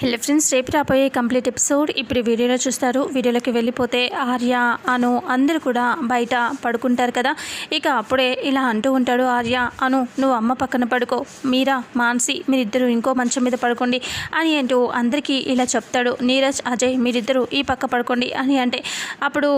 Hello friends రేపు రాబోయే complete episode ఇప్పుడు వీడియోలో చూస్తారు. వీడియోలోకి వెళ్ళిపోతే ఆర్య అను అందరూ కూడా బయట పడుకుంటారు కదా. ఇక అప్పుడే ఇలా అంటూ ఉంటాడు ఆర్య అను నువ్వు అమ్మ పక్కన పడుకో. మీరా మాన్సి మీరిద్దరూ ఇంకో మంచం మీద పడుకోండి అని అంటూ అందరికీ ఇలా చెప్తాడు. నీరజ్ అజయ్ మీరిద్దరూ ఈ పక్క పడుకోండి అని అంటే అప్పుడు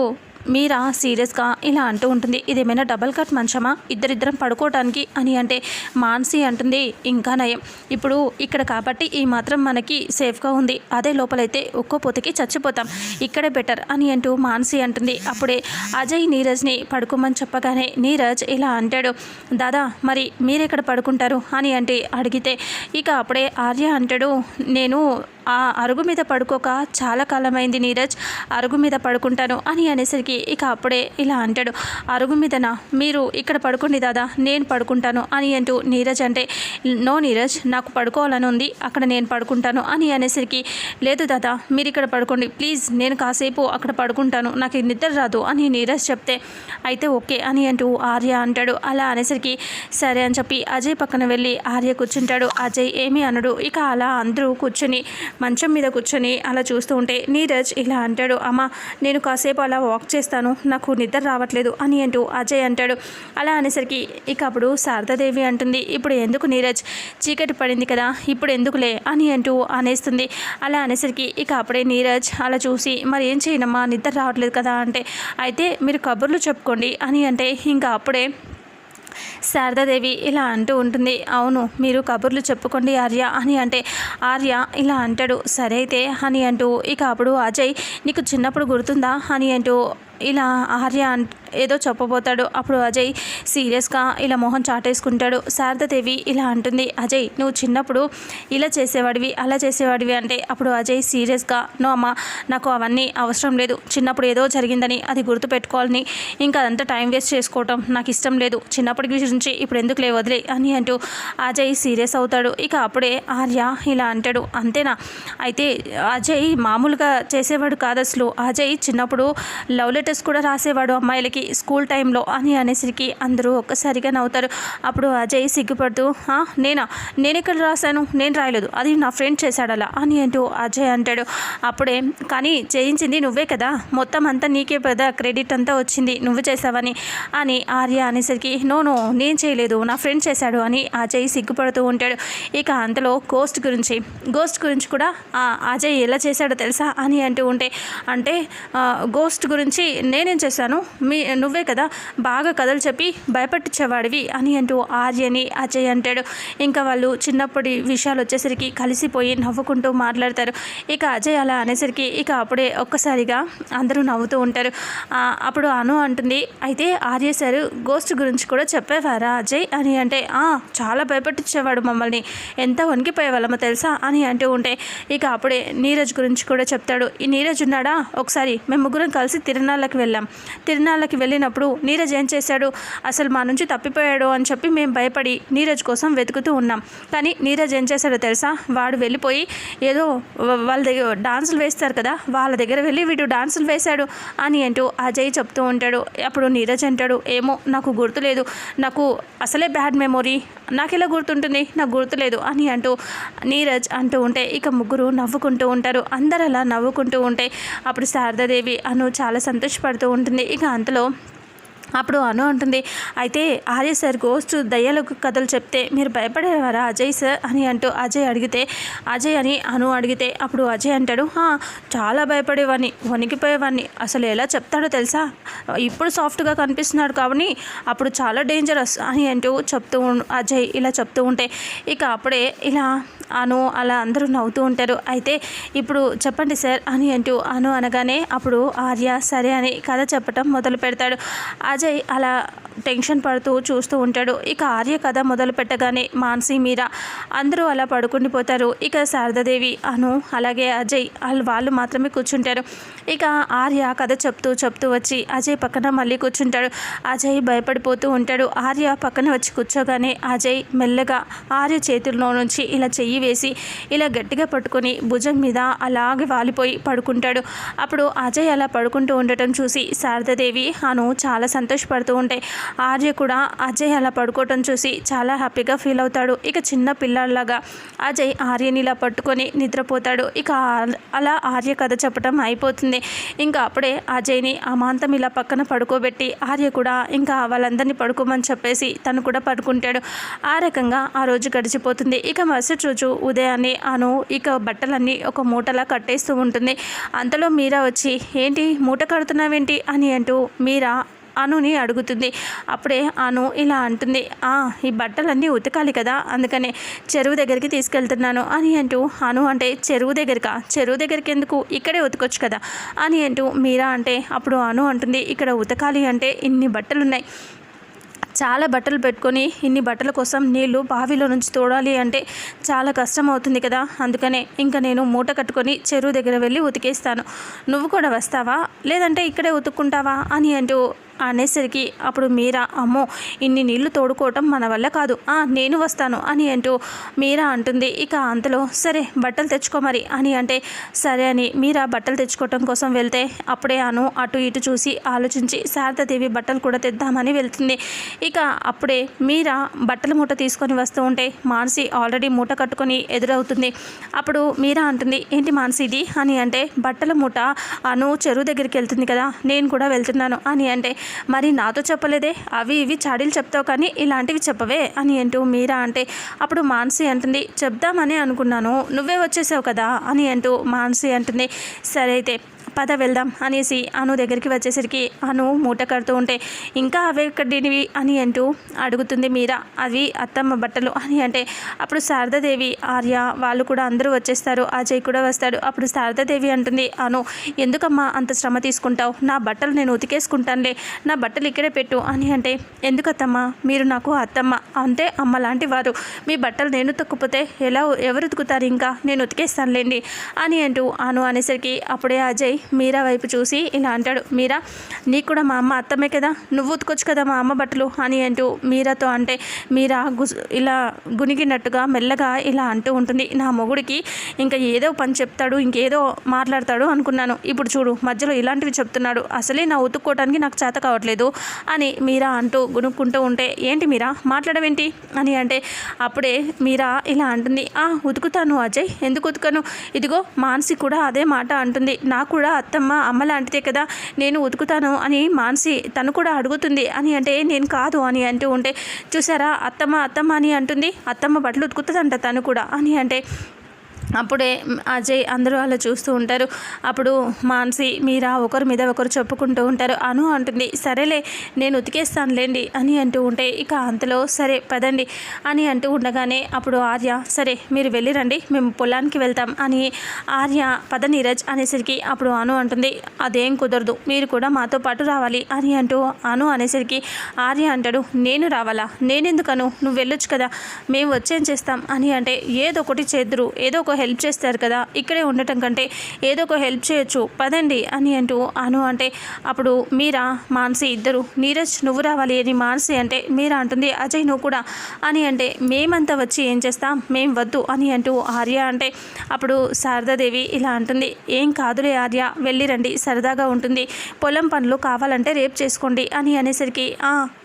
మీరా సీరియస్గా ఇలా అంటూ ఉంటుంది. ఇదేమైనా డబల్ కట్ మంచమా? ఇద్దరిద్దరం పడుకోవటానికి అని అంటే మాన్సి అంటుంది ఇంకా నయం. ఇప్పుడు ఇక్కడ కాబట్టి ఈ మాత్రం మనకి సేఫ్గా ఉంది. అదే లోపలైతే ఒక్కో పొతికి చచ్చిపోతాం. ఇక్కడే బెటర్ అని అంటూ మాన్సి అంటుంది. అప్పుడే అజయ్ నీరజ్ని పడుకోమని చెప్పగానే నీరజ్ ఇలా అంటాడు దాదా మరి మీరెక్కడ పడుకుంటారు? అని అంటే అడిగితే ఇక అప్పుడే ఆర్య అంటాడు నేను ఆ అరుగు మీద పడుకోక చాలా కాలమైంది నీరజ్ అరుగు మీద పడుకుంటాను అని అనేసరికి ఇక అప్పుడే ఇలా అంటాడు. అరుగు మీదనా? మీరు ఇక్కడ పడుకోండి దాదా నేను పడుకుంటాను అని అంటూ నీరజ్ అంటే నో నీరజ్ నాకు పడుకోవాలని ఉంది అక్కడ నేను పడుకుంటాను అని అనేసరికి లేదు దాదా మీరు ఇక్కడ పడుకోండి ప్లీజ్ నేను కాసేపు అక్కడ పడుకుంటాను నాకు నిద్ర రాదు అని నీరజ్ చెప్తే అయితే ఓకే అని అంటూ ఆర్య అంటాడు. అలా అనేసరికి సరే అని చెప్పి అజయ్ పక్కన వెళ్ళి ఆర్య కూర్చుంటాడు. అజయ్ ఏమీ అనడు. ఇక అలా అందరూ కూర్చుని మంచం మీద కూర్చొని అలా చూస్తూ ఉంటే నీరజ్ ఇలా అంటాడు అమ్మ నేను కాసేపు అలా వాక్ చేస్తాను నాకు నిద్ర రావట్లేదు అని అంటూ అజయ్ అంటాడు. అలా అనేసరికి ఇక అప్పుడు శారదాదేవి అంటుంది ఇప్పుడు ఎందుకు నీరజ్? చీకటి పడింది కదా ఇప్పుడు ఎందుకులే? అని అంటూ అనేస్తుంది. అలా అనేసరికి ఇక అప్పుడే నీరజ్ అలా చూసి మరి ఏం చేయనమ్మా నిద్ర రావట్లేదు కదా అంటే అయితే మీరు కబుర్లు చెప్పుకోండి అని అంటే ఇంకా అప్పుడే శారదాదేవి ఇలా అంటూ ఉంటుంది. అవును మీరు కబుర్లు చెప్పుకోండి ఆర్య అని అంటే ఆర్య ఇలా అంటాడు సరే అయితే అని అంటూ ఇక అప్పుడు అజయ్ నీకు చిన్నప్పుడు గుర్తుందా అని అంటూ ఇలా ఆర్య ఏదో చెప్పబోతాడు. అప్పుడు అజయ్ సీరియస్గా ఇలా మొహం చాటేసుకుంటాడు. శారదాదేవి ఇలా అంటుంది అజయ్ నువ్వు చిన్నప్పుడు ఇలా చేసేవాడివి అలా చేసేవాడివి అంటే అప్పుడు అజయ్ సీరియస్గా నో అమ్మ నాకు అవన్నీ అవసరం లేదు. చిన్నప్పుడు ఏదో జరిగిందని అది గుర్తుపెట్టుకోవాలని ఇంకా అదంతా టైం వేస్ట్ చేసుకోవటం నాకు ఇష్టం లేదు. చిన్నప్పటి గురించి ఇప్పుడు ఎందుకు లే వదిలే అని అంటూ అజయ్ సీరియస్ అవుతాడు. ఇక అప్పుడే ఆర్య ఇలా అంటాడు అంతేనా? అయితే అజయ్ మామూలుగా చేసేవాడు కాదు అసలు. అజయ్ చిన్నప్పుడు లవ్ లెటర్స్ కూడా రాసేవాడు. అమ్మాయిలకి స్కూల్ టైంలో అని అనేసరికి అందరూ ఒక్కసారిగా నవ్వుతారు. అప్పుడు అజయ్ సిగ్గుపడుతూ నేనా నేను? ఎక్కడ రాశాను? నేను రాయలేదు. అది నా ఫ్రెండ్ చేశాడు అలా అని అంటూ అజయ్ అంటాడు. అప్పుడే కానీ చేయించింది నువ్వే కదా. మొత్తం అంతా నీకే కదా క్రెడిట్ అంతా వచ్చింది. నువ్వు చేసావని అని ఆర్య అనేసరికి నో నో నేను చేయలేదు. నా ఫ్రెండ్ చేశాడు అని అజయ్ సిగ్గుపడుతూ ఉంటాడు. ఇక అంతలో గోస్ట్ గురించి గోస్ట్ గురించి కూడా అజయ్ ఎలా చేశాడో తెలుసా? అని అంటూ ఉంటే అంటే గోస్ట్ గురించి నేనేం చేశాను? మీ నువ్వే కదా బాగా కథలు చెప్పి భయపెట్టించేవాడివి అని అంటూ ఆర్యని అజయ్ అంటాడు. ఇంకా వాళ్ళు చిన్నప్పటి విషయాలు వచ్చేసరికి కలిసిపోయి నవ్వుకుంటూ మాట్లాడతారు. ఇక అజయ్ అలా అనేసరికి ఇక అప్పుడే ఒక్కసారిగా అందరూ నవ్వుతూ ఉంటారు. అప్పుడు అను అంటుంది అయితే ఆర్య సార్ గోస్ట్ గురించి కూడా చెప్పేవారా అజయ్? అని అంటే "ఆ, చాలా భయపెట్టించేవాడు మమ్మల్ని. ఎంత వణికిపోయేవాళ్ళమో తెలుసా? అని అంటూ ఉంటే ఇక అప్పుడే నీరజ్ గురించి కూడా చెప్తాడు. ఈ నీరజ్ ఉన్నాడా? ఒకసారి మేము ముగ్గురం కలిసి తిరునాళ్ళకి వెళ్ళాం. తిరునాళ్ళకి వెళ్ళినప్పుడు నీరజ్ ఏం చేశాడు? అసలు మా నుంచి తప్పిపోయాడు అని చెప్పి మేము భయపడి నీరజ్ కోసం వెతుకుతూ ఉన్నాం. కానీ నీరజ్ ఏం చేశాడో తెలుసా? వాడు వెళ్ళిపోయి ఏదో వాళ్ళ దగ్గర డాన్సులు వేస్తారు కదా వాళ్ళ దగ్గర వెళ్ళి వీడు డాన్సులు వేశాడు అని అంటూ అజయ్ చెప్తూ ఉంటాడు. అప్పుడు నీరజ్ అంటాడు ఏమో నాకు గుర్తులేదు. నాకు అసలే బ్యాడ్ మెమొరీ. నాకు ఎలా గుర్తుంటుంది? నాకు గుర్తులేదు అని అంటూ నీరజ్ అంటూ ఉంటే ఇక ముగ్గురు నవ్వుకుంటూ ఉంటారు. అందరు అలా నవ్వుకుంటూ ఉంటే అప్పుడు శారదాదేవి అను చాలా సంతోషం. సంతోషపడుతూ ఉంటుంది. ఇక అంతలో అప్పుడు అను అంటుంది అయితే ఆర్య సార్ గోస్ట్ దయ్యాలకు కథలు చెప్తే మీరు భయపడేవారా అజయ్ సార్? అని అంటూ అజయ్ అడిగితే అజయ్ అని అను అడిగితే అప్పుడు అజయ్ అంటాడు "హా, చాలా భయపడేవాడిని వణికిపోయేవాడిని అసలు ఎలా చెప్తాడో తెలుసా? ఇప్పుడు సాఫ్ట్గా కనిపిస్తున్నాడు కాబట్టి అప్పుడు చాలా డేంజరస్ అని అంటూ చెప్తూ అజయ్ ఇలా చెప్తూ ఉంటే ఇక అప్పుడే ఇలా అను అలా అందరూ నవ్వుతూ ఉంటారు. అయితే ఇప్పుడు చెప్పండి సార్ అని అంటూ అను అనగానే అప్పుడు ఆర్య సరే అని కథ చెప్పటం మొదలు పెడతాడు అజయ్ అలా టెన్షన్ పడుతూ చూస్తూ ఉంటాడు. ఇక ఆర్య కథ మొదలు పెట్టగానే మాన్సి మీరా అందరూ అలా పడుకుండిపోతారు ఇక శారదాదేవి అను అలాగే అజయ్ వాళ్ళు వాళ్ళు మాత్రమే కూర్చుంటారు. ఇక ఆర్య కథ చెప్తూ చెప్తూ వచ్చి అజయ్ పక్కన మళ్ళీ కూర్చుంటాడు. అజయ్ భయపడిపోతూ ఉంటాడు. ఆర్య పక్కన వచ్చి కూర్చోగానే అజయ్ మెల్లగా ఆర్య చేతుల్లో నుంచి ఇలా చెయ్యి వేసి ఇలా గట్టిగా పట్టుకొని భుజం మీద అలాగే వాలిపోయి పడుకుంటాడు. అప్పుడు అజయ్ అలా పడుకుంటూ ఉండటం చూసి శారదాదేవి అను చాలా సంతోషపడుతూ ఉంటాయి. ఆర్య కూడా అజయ్ అలా పడుకోవటం చూసి చాలా హ్యాపీగా ఫీల్ అవుతాడు. ఇక చిన్న పిల్లాడిలాగా అజయ్ ఆర్యని ఇలా పట్టుకొని నిద్రపోతాడు. ఇక అలా ఆర్య కథ చెప్పటం అయిపోతుంది. ఇంకా అప్పుడే అజయ్ని అమాంతం ఇలా పక్కన పడుకోబెట్టి ఆర్య కూడా ఇంకా వాళ్ళందరినీ పడుకోమని చెప్పేసి తను కూడా పడుకుంటాడు. ఆ రకంగా ఆ రోజు గడిచిపోతుంది. ఇక మరుసటి రోజు ఉదయాన్నే అను ఇక బట్టలన్నీ ఒక మూటలా కట్టేస్తూ ఉంటుంది. అంతలో మీరా వచ్చి ఏంటి మూట కడుతున్నావేంటి? అని అంటూ మీరా అనుని అడుగుతుంది. అప్పుడే అను ఇలా అంటుంది "ఆ, ఈ బట్టలన్నీ ఉతకాలి కదా అందుకనే చెరువు దగ్గరికి తీసుకెళ్తున్నాను అని అంటూ అను అంటే చెరువు దగ్గరకా? చెరువు దగ్గరికి ఎందుకు? ఇక్కడే ఉతకొచ్చు కదా అని అంటూ మీరా అంటే అప్పుడు అను అంటుంది ఇక్కడ ఉతకాలి అంటే ఇన్ని బట్టలు ఉన్నాయి చాలా బట్టలు పెట్టుకొని ఇన్ని బట్టల కోసం నీళ్ళు బావిలో నుంచి తోడాలి అంటే చాలా కష్టం అవుతుంది కదా. అందుకనే ఇంకా నేను మూట కట్టుకొని చెరువు దగ్గర వెళ్ళి ఉతికేస్తాను. నువ్వు కూడా వస్తావా? లేదంటే ఇక్కడే ఉతుక్కుంటావా? అని అంటూ అనేసరికి అప్పుడు మీరా అమ్మో ఇన్ని నీళ్ళు తోడుకోవటం మన వల్ల కాదు. "ఆ, నేను వస్తాను అని అంటూ మీరా అంటుంది. ఇక అంతలో సరే బట్టలు తెచ్చుకో మరి అని అంటే సరే అని మీరా బట్టలు తెచ్చుకోవటం కోసం వెళ్తే అప్పుడే అను అటు ఇటు చూసి ఆలోచించి శారదాదేవి బట్టలు కూడా తెద్దామని వెళ్తుంది. ఇక అప్పుడే మీరా బట్టల మూట తీసుకొని వస్తూ ఉంటే మానసి ఆల్రెడీ మూట కట్టుకొని ఎదురవుతుంది. అప్పుడు మీరా అంటుంది ఏంటి మానసి ఇది? అని అంటే బట్టల మూట అను చెరువు దగ్గరికి వెళ్తుంది కదా నేను కూడా వెళ్తున్నాను అని అంటే మరి నాతో చెప్పలేదే. అవి ఇవి చాడీలు చెప్తావు కానీ ఇలాంటివి చెప్పవే అని అంటూ మీరా అంటే అప్పుడు మాన్సి అంటుంది చెప్దామని అనుకున్నాను. నువ్వే వచ్చేసావు కదా అని అంటూ మాన్సి అంటుంది సరే అయితే పద వెళ్దాం అనేసి అను దగ్గరికి వచ్చేసరికి అను మూట కడుతూ ఉంటే ఇంకా అవే కట్టినవి అని అంటూ అడుగుతుంది మీరా. అవి అత్తమ్మ బట్టలు అని అంటే అప్పుడు శారదాదేవి ఆర్య వాళ్ళు కూడా అందరూ వచ్చేస్తారు. అజయ్ కూడా వస్తాడు. అప్పుడు శారదాదేవి అంటుంది అను ఎందుకమ్మా అంత శ్రమ తీసుకుంటావు? నా బట్టలు నేను ఉతికేసుకుంటానులే. నా బట్టలు ఇక్కడే పెట్టు అని అంటే ఎందుకత్తమ్మ? మీరు నాకు అత్తమ్మ అంటే అమ్మ లాంటి వారు. మీ బట్టలు నేను ఉతకపోతే ఎలా ఎవరు ఉతుకుతారు ఇంకా? నేను ఉతికేస్తానులేండి అని అంటూ అను అనేసరికి అప్పుడే అజయ్ మీరా వైపు చూసి ఇలా అంటాడు. మీరా నీకు కూడా మా అమ్మ అత్తమే కదా? నువ్వు ఉతుకొచ్చు కదా మా అమ్మ బట్టలు? అని అంటూ మీరాతో అంటే మీరా గుస్ ఇలా గునిగినట్టుగా మెల్లగా ఇలా అంటూ ఉంటుంది. నా మొగుడికి ఇంకా ఏదో పని చెప్తాడు ఇంకేదో మాట్లాడతాడు అనుకున్నాను. ఇప్పుడు చూడు మధ్యలో ఇలాంటివి చెప్తున్నాడు. అసలే నా ఉతుక్కోవడానికి నాకు చేత కావట్లేదు అని మీరా అంటూ గునుక్కుంటూ ఉంటే ఏంటి మీరా మాట్లాడవేంటి? అని అంటే అప్పుడే మీరా ఇలా అంటుంది. ఆ ఉతుకుతాను అజయ్. ఎందుకు ఉతుకను? ఇదిగో మానసి కూడా అదే మాట అంటుంది. నాకు కూడా అత్తమ్మ అమ్మ లాంటిదే కదా నేను ఉతుకుతాను అని మానసి తను కూడా అడుగుతుంది. అని అంటే నేను కాదు అని అంటూ ఉంటే చూసారా అత్తమ్మ అత్తమ్మ అని అంటుంది. అత్తమ్మ బట్టలు ఉతుకుతుందంట తను కూడా అని అంటే అప్పుడే అజయ్ అందరూ అలా చూస్తూ ఉంటారు. అప్పుడు మాన్సి మీరా ఒకరి మీద ఒకరు చెప్పుకుంటూ ఉంటారు. అను అంటుంది సరేలే నేను ఉతికేస్తానులేండి అని అంటూ ఉంటే ఇక అంతలో సరే పదండి అని అంటూ ఉండగానే అప్పుడు ఆర్య సరే మీరు వెళ్ళిరండి మేము పొలానికి వెళ్తాం అని ఆర్య పద నీరజ్ అనేసరికి అప్పుడు అను అంటుంది అదేం కుదరదు మీరు కూడా మాతో పాటు రావాలి అని అంటూ అను అనేసరికి ఆర్య అంటాడు నేను రావాలా? నేనెందుకను? నువ్వు వెళ్ళొచ్చు కదా మేము వచ్చేం చేస్తాం అని అంటే ఏదో ఒకటి చేద్దరు ఏదో ఒక హెల్ప్ చేస్తారు కదా ఇక్కడే ఉండటం కంటే ఏదో ఒక హెల్ప్ చేయొచ్చు. పదండి అని అంటూ అను అంటే అప్పుడు మీరా మానసి ఇద్దరు నీరజ్ నువ్వు రావాలి అని మాన్సి అంటే మీరా అంటుంది అజయ్ నువ్వు కూడా అని అంటే మేమంతా వచ్చి ఏం చేస్తాం? మేం వద్దు అని అంటూ ఆర్య అంటే అప్పుడు శారదాదేవి ఇలా అంటుంది ఏం కాదులే ఆర్య వెళ్ళిరండి సరదాగా ఉంటుంది. పొలం పనులు కావాలంటే రేపు చేసుకోండి అని అనేసరికి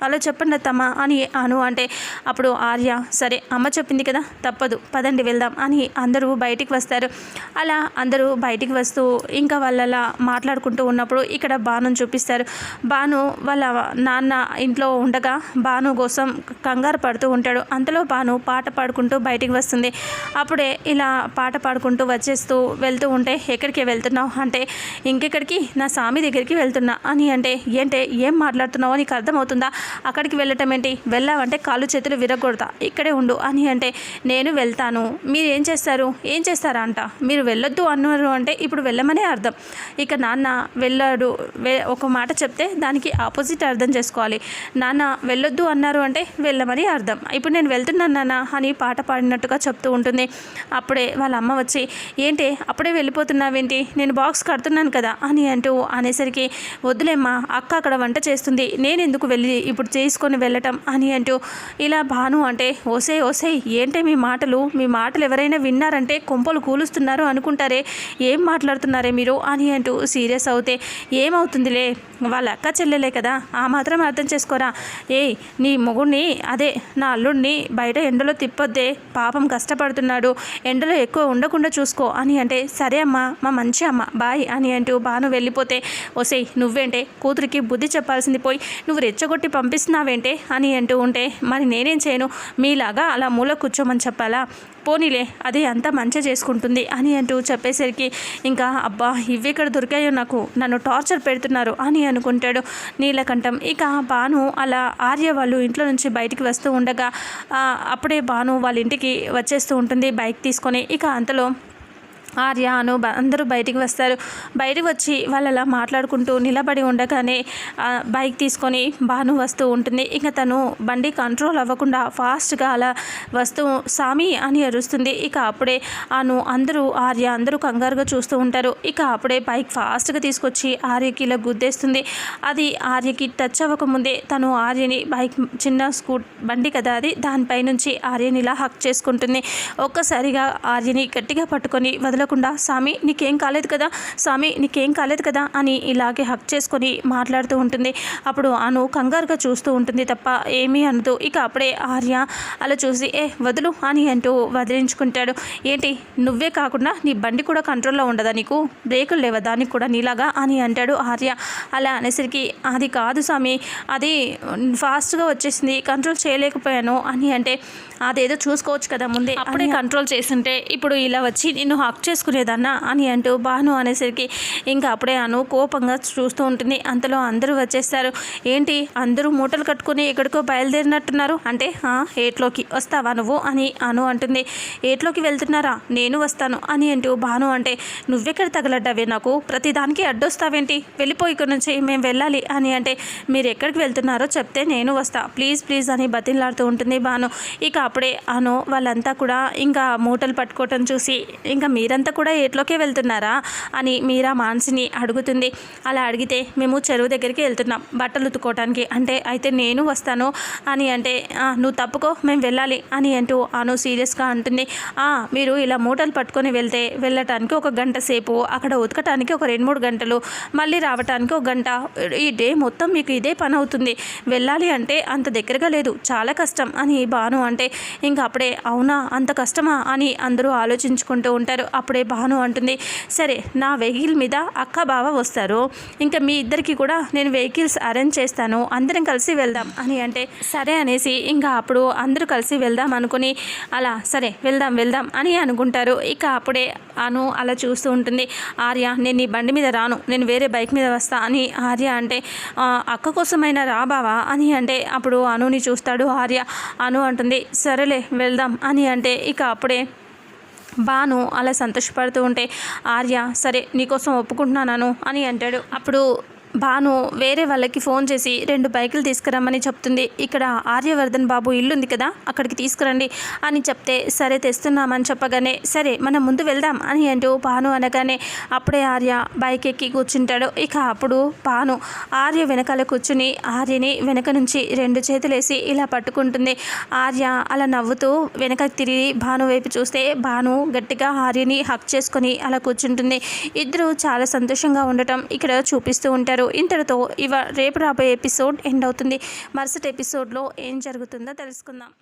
అలా చెప్పండి అత్తమ్మ అని అను అంటే అప్పుడు ఆర్య సరే అమ్మ చెప్పింది కదా తప్పదు పదండి వెళ్దాం అని అందరూ బయటికి వస్తారు. అలా అందరూ బయటికి వస్తూ ఇంకా వాళ్ళలా మాట్లాడుకుంటూ ఉన్నప్పుడు ఇక్కడ బాను చూపిస్తారు. బాను వాళ్ళ నాన్న ఇంట్లో ఉండగా బాను కోసం కంగారు పడుతూ ఉంటాడు. అంతలో బాను పాట పాడుకుంటూ బయటికి వస్తుంది. అప్పుడే ఇలా పాట పాడుకుంటూ వచ్చేస్తూ వెళ్తూ ఉంటే ఎక్కడికి వెళ్తున్నావు? అంటే ఇంకెక్కడికి? నా స్వామి దగ్గరికి వెళ్తున్నా. అని అంటే ఏంటే ఏం మాట్లాడుతున్నావో నీకు అర్థమవుతుందా? అక్కడికి వెళ్ళటం ఏంటి? వెళ్ళావంటే కాళ్ళు చేతులు విరగొడతా ఇక్కడే ఉండు. అని అంటే నేను వెళ్తాను. మీరు ఏం చేస్తారు? ఏం చేస్తారా అంట మీరు వెళ్ళొద్దు అన్నారు అంటే ఇప్పుడు వెళ్ళమనే అర్థం. ఇక నాన్న వెళ్ళాడు ఒక మాట చెప్తే దానికి ఆపోజిట్ అర్థం చేసుకోవాలి. నాన్న వెళ్ళొద్దు అన్నారు అంటే వెళ్ళమని అర్థం. ఇప్పుడు నేను వెళ్తున్నాను నాన్న అని పాట పాడినట్టుగా చెప్తూ ఉంటుంది. అప్పుడే వాళ్ళ అమ్మ వచ్చి ఏంటి? అప్పుడే వెళ్ళిపోతున్నావేంటి? నేను బాక్స్ కడుతున్నాను కదా అని అంటూ అనేసరికి వద్దులేమ్మా అక్క అక్కడ వంట చేస్తుంది. నేను ఎందుకు వెళ్ళి ఇప్పుడు చేసుకొని వెళ్ళటం? అని అంటూ ఇలా భాను అంటే ఓసే ఓసే ఏంటి మీ మాటలు? మీ మాటలు ఎవరైనా విన్నారంటే అంటే కొంపలు కూలుస్తున్నారు అనుకుంటారే ఏం మాట్లాడుతున్నారే మీరు అని అంటూ సీరియస్ అవుతే ఏమవుతుందిలే? వాళ్ళ అక్క చెల్లెలే కదా ఆ మాత్రం అర్థం చేసుకోరా? ఏయ్ నీ మొగుడిని అదే నా అల్లుడిని బయట ఎండలో తిప్పొద్దే పాపం కష్టపడుతున్నాడు ఎండలో ఎక్కువ ఉండకుండా చూసుకో అని అంటే సరే అమ్మా మా మంచి అమ్మ బాయ్ అని అంటూ బాను వెళ్ళిపోతే ఒసేయ్ నువ్వేంటే కూతురికి బుద్ధి చెప్పాల్సింది పోయి నువ్వు రెచ్చగొట్టి పంపిస్తున్నావేంటే అని అంటూ ఉంటే మరి నేనేం చేయను? మీలాగా అలా మూల కూర్చోమని చెప్పాలా? పోనీలే అది అంతా మంచి చేసుకుంటుంది అని అంటూ చెప్పేసరికి ఇంకా అబ్బా ఇవి ఇక్కడ దొరికాయో నాకు నన్ను టార్చర్ పెడుతున్నారు అని అనుకుంటాడు నీలకంఠం. ఇక భాను అలా ఆర్య వాళ్ళు ఇంట్లో నుంచి బయటికి వస్తూ ఉండగా అప్పుడే భాను వాళ్ళ ఇంటికి వచ్చేస్తూ ఉంటుంది బైక్ తీసుకొని. ఇక అంతలో ఆర్య అను బ- అందరూ బయటికి వస్తారు. బయటకు వచ్చి వాళ్ళు అలా మాట్లాడుకుంటూ నిలబడి ఉండగానే బైక్ తీసుకొని భాను వస్తూ ఉంటుంది. ఇక తను బండి కంట్రోల్ అవ్వకుండా ఫాస్ట్గా అలా వస్తూ సామి అని అరుస్తుంది. ఇక అప్పుడే అను అందరూ ఆర్య అందరూ కంగారుగా చూస్తూ ఉంటారు. ఇక అప్పుడే బైక్ ఫాస్ట్గా తీసుకొచ్చి ఆర్యకి ఇలా గుద్దేస్తుంది. అది ఆర్యకి టచ్ అవ్వకముందే తను ఆర్యని బైక్ చిన్న స్కూట్ బండి కదా అది దానిపై నుంచి ఆర్యని ఇలా హక్ చేసుకుంటుంది. ఒక్కసారిగా ఆర్యని గట్టిగా పట్టుకొని వదలకుండా స్వామి నీకేం కాలేదు కదా స్వామి నీకేం కాలేదు కదా అని ఇలాగే హక్ చేసుకొని మాట్లాడుతూ ఉంటుంది. అప్పుడు అను కంగారుగా చూస్తూ ఉంటుంది తప్ప ఏమీ అనదు. ఇక అప్పుడే ఆర్య అలా చూసి ఏ వదులు అని అంటూ వదిలించుకుంటాడు. ఏంటి నువ్వే కాకుండా నీ బండి కూడా కంట్రోల్లో ఉండదా నీకు? బ్రేకులు లేవా? దానికి కూడా నీలాగా? అని అంటాడు ఆర్య. అలా అనేసరికి అది కాదు స్వామి అది ఫాస్ట్గా వచ్చేసింది కంట్రోల్ చేయలేకపోయాను అని అంటే అదేదో చూసుకోవచ్చు కదా ముందే అప్పుడే కంట్రోల్ చేస్తుంటే ఇప్పుడు ఇలా వచ్చి నిన్ను హక్ చేసుకునేదన్నా? అని అంటూ బాను అనేసరికి ఇంకా అప్పుడే అను కోపంగా చూస్తూ ఉంటుంది. అంతలో అందరూ వచ్చేస్తారు. ఏంటి? అందరూ మూటలు కట్టుకుని ఎక్కడికో బయలుదేరినట్టున్నారు? అంటే "ఆ, ఏట్లోకి వస్తావా నువ్వు? అని అను అంటుంది. ఏట్లోకి వెళ్తున్నారా? నేను వస్తాను అని అంటూ భాను అంటే నువ్వెక్కడ తగలడ్డావే నాకు? ప్రతిదానికి అడ్డొస్తావేంటి? వెళ్ళిపోయి ఇక్కడ నుంచి మేము వెళ్ళాలి అని అంటే మీరు ఎక్కడికి వెళ్తున్నారో చెప్తే నేను వస్తా. ప్లీజ్ ప్లీజ్ అని బతిలాడుతూ ఉంటుంది భాను. ఇక అప్పుడే అను వాళ్ళంతా కూడా ఇంకా మూటలు పట్టుకోవటం చూసి ఇంకా మీరంతా కూడా ఏట్లోకే వెళ్తున్నారా? అని మీరా మానసిని అడుగుతుంది. అలా అడిగితే మేము చెరువు దగ్గరికి వెళ్తున్నాం బట్టలు ఉతుకోవటానికి అంటే అయితే నేను వస్తాను అని అంటే నువ్వు తప్పుకో మేము వెళ్ళాలి అని అంటూ అను సీరియస్గా అంటుంది. మీరు ఇలా మూటలు పట్టుకొని వెళ్తే వెళ్ళటానికి ఒక గంట సేపు అక్కడ ఉతకటానికి ఒక రెండు మూడు గంటలు మళ్ళీ రావటానికి ఒక గంట ఈ డే మొత్తం మీకు ఇదే పని అవుతుంది. వెళ్ళాలి అంటే అంత దగ్గరగా లేదు చాలా కష్టం అని భాను అంటే ఇంకా అప్పుడే అవునా అంత కష్టమా అని అందరూ ఆలోచించుకుంటూ ఉంటారు. అప్పుడే భాను అంటుంది సరే నా వెహికల్ మీద అక్క బావ వస్తారు. ఇంకా మీ ఇద్దరికి కూడా నేను వెహికల్స్ అరేంజ్ చేస్తాను అందరం కలిసి వెళ్దాం అని అంటే సరే అనేసి ఇంకా అప్పుడు అందరూ కలిసి వెళ్దాం అనుకుని అలా సరే వెళ్దాం వెళ్దాం అని అనుకుంటారు. ఇక అప్పుడే అను అలా చూస్తూ ఉంటుంది ఆర్య నేను నీ బండి మీద రాను నేను వేరే బైక్ మీద వస్తా అని ఆర్య అంటే అక్క కోసమైనా రా బావా అని అంటే అప్పుడు అనుని చూస్తాడు ఆర్య. అను అంటుంది సరేలే వెళ్దాం అని అంటే ఇక అప్పుడే బాను అలా సంతోషపడుతూ ఉంటే ఆర్య సరే నీకోసం ఒప్పుకుంటున్నాను అని అంటాడు. అప్పుడు భాను వేరే వాళ్ళకి ఫోన్ చేసి రెండు బైకులు తీసుకురమ్మని చెప్తుంది. ఇక్కడ ఆర్యవర్ధన్ బాబు ఇల్లుంది కదా అక్కడికి తీసుకురండి అని చెప్తే సరే తెస్తున్నామని చెప్పగానే సరే మనం ముందు వెళ్దాం అని అంటూ భాను అనగానే అప్పుడే ఆర్య బైక్ ఎక్కి కూర్చుంటాడు. ఇక అప్పుడు భాను ఆర్య వెనకాల కూర్చుని ఆర్యని వెనక నుంచి రెండు చేతులేసి ఇలా పట్టుకుంటుంది. ఆర్య అలా నవ్వుతూ వెనక తిరిగి భాను వైపు చూస్తే భాను గట్టిగా ఆర్యని హక్ చేసుకొని అలా కూర్చుంటుంది. ఇద్దరు చాలా సంతోషంగా ఉండటం ఇక్కడ చూపిస్తూ ఉంటారు. ఇంతటితో ఇవ రేపు రాబోయే ఎపిసోడ్ ఎండ్ అవుతుంది. మరుసటి ఎపిసోడ్లో ఏం జరుగుతుందో తెలుసుకుందాం.